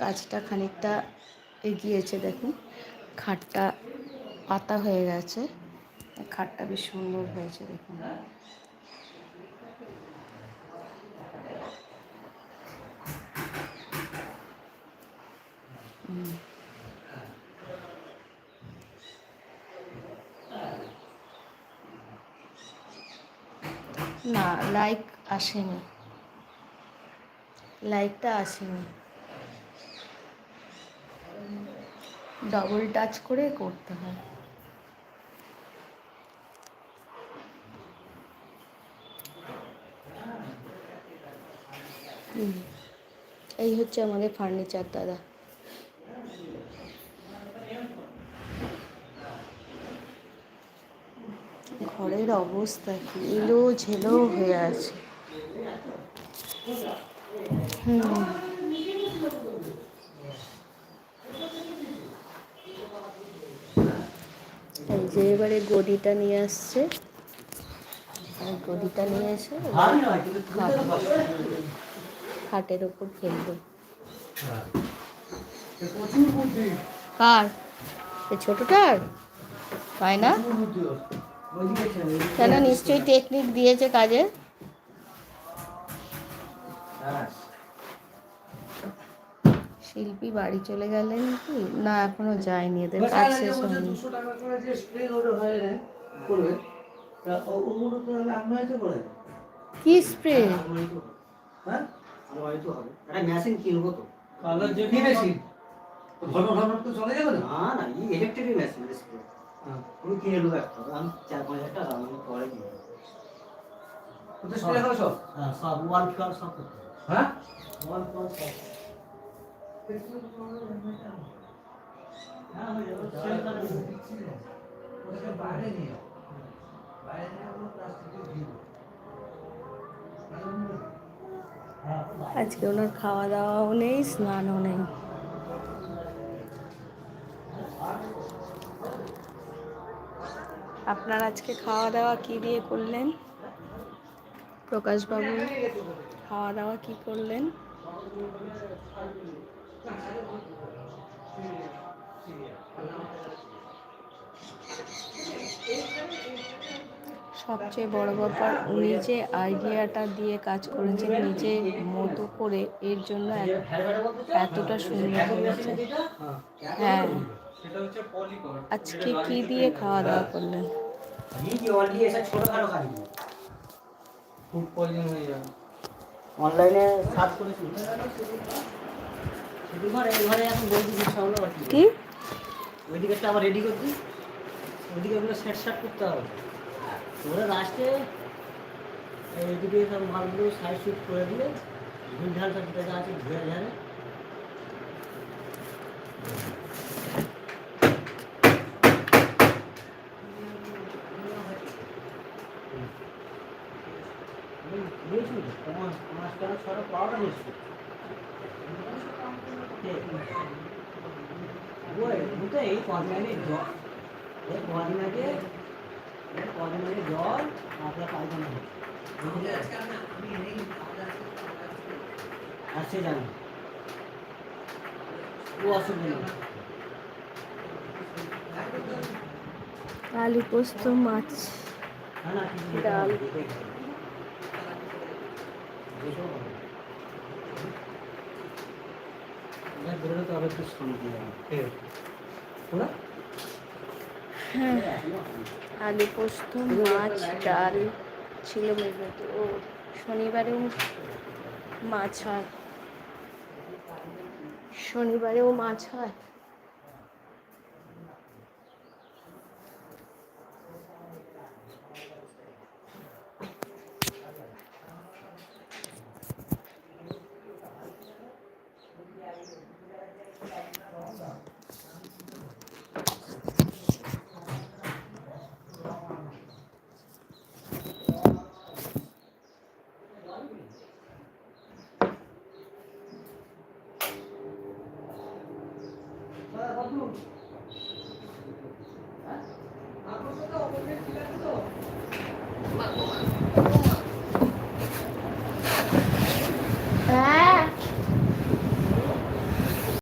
কাজটা খানিকটা এগিয়েছে, দেখুন। খাটটা পাতা হয়ে গেছে। খাটটা বেশ সুন্দর হয়েছে, দেখুন। না লাইক আসেনি। লাইকটা আসেনি। ডবল টাচ করে করতে হয়। এই হচ্ছে আমাদের ফার্নিচার দাদা। ঘরের অবস্থা এলো ঝেলো হয়ে আছে। হুম এই যে এবারে গদিটা নিয়ে আসছে। আর গদিটা নিয়ে এসে খাটের ওপর ফেলবে। কার? এই ছোটটার? তাই না? কেন নিশ্চয়ই টেকনিক দিয়েছে কাজে শিল্পী বাড়ি চলে গেলেন কি? না এখনও যায়নি এদের কাজ শেষ হয়নি। হয় কি স্প্রে হ্যাঁ আজকে ওনার খাওয়া দাওয়াও নেই, স্নানও নেই। আপনার আজকে খাওয়া দাওয়া কি দিয়ে করলেন? প্রকাশবাবু খাওয়া দাওয়া কি করলেন? সবচেয়ে বড় ব্যাপার উনি যে আইডিয়াটা দিয়ে কাজ করেছেন নিজে মতো করে এর জন্য এতটা সুন্দর হয়েছে। হ্যাঁ। আজকে কি দিয়ে খাওয়া দাওয়া করলেন? অনলাইনে সার্চ করেছি। কি ওই দিকেরটা আবার রেডি করবি ওইদিকে সেট সাট করতে হবে। ওরা লাস্টে এইদিকে সব মালগুলো সাইড শুট করে দিয়ে ঝুল ঝালটা যেটা যা আছে ঘুরে ঝাড়ে। নিয়েছি তো তোমার আমার কেন ছটা পাওয়াটা নিয়েছি ওই বুঝতে এই কদিন আগে জল, এই কদিন আগে এই কদিন আগে জল তারপরে পায়খানা। সে জানে। ও অসুবিধা নেই আলু পোস্ত মাছ। না না ডাল। বেরোলে তো আবার একটু হ্যাঁ আলু পোস্ত মাছ ডাল ছিল ও শনিবারেও মাছ হয়। শনিবারেও মাছ হয়? হ্যাঁ?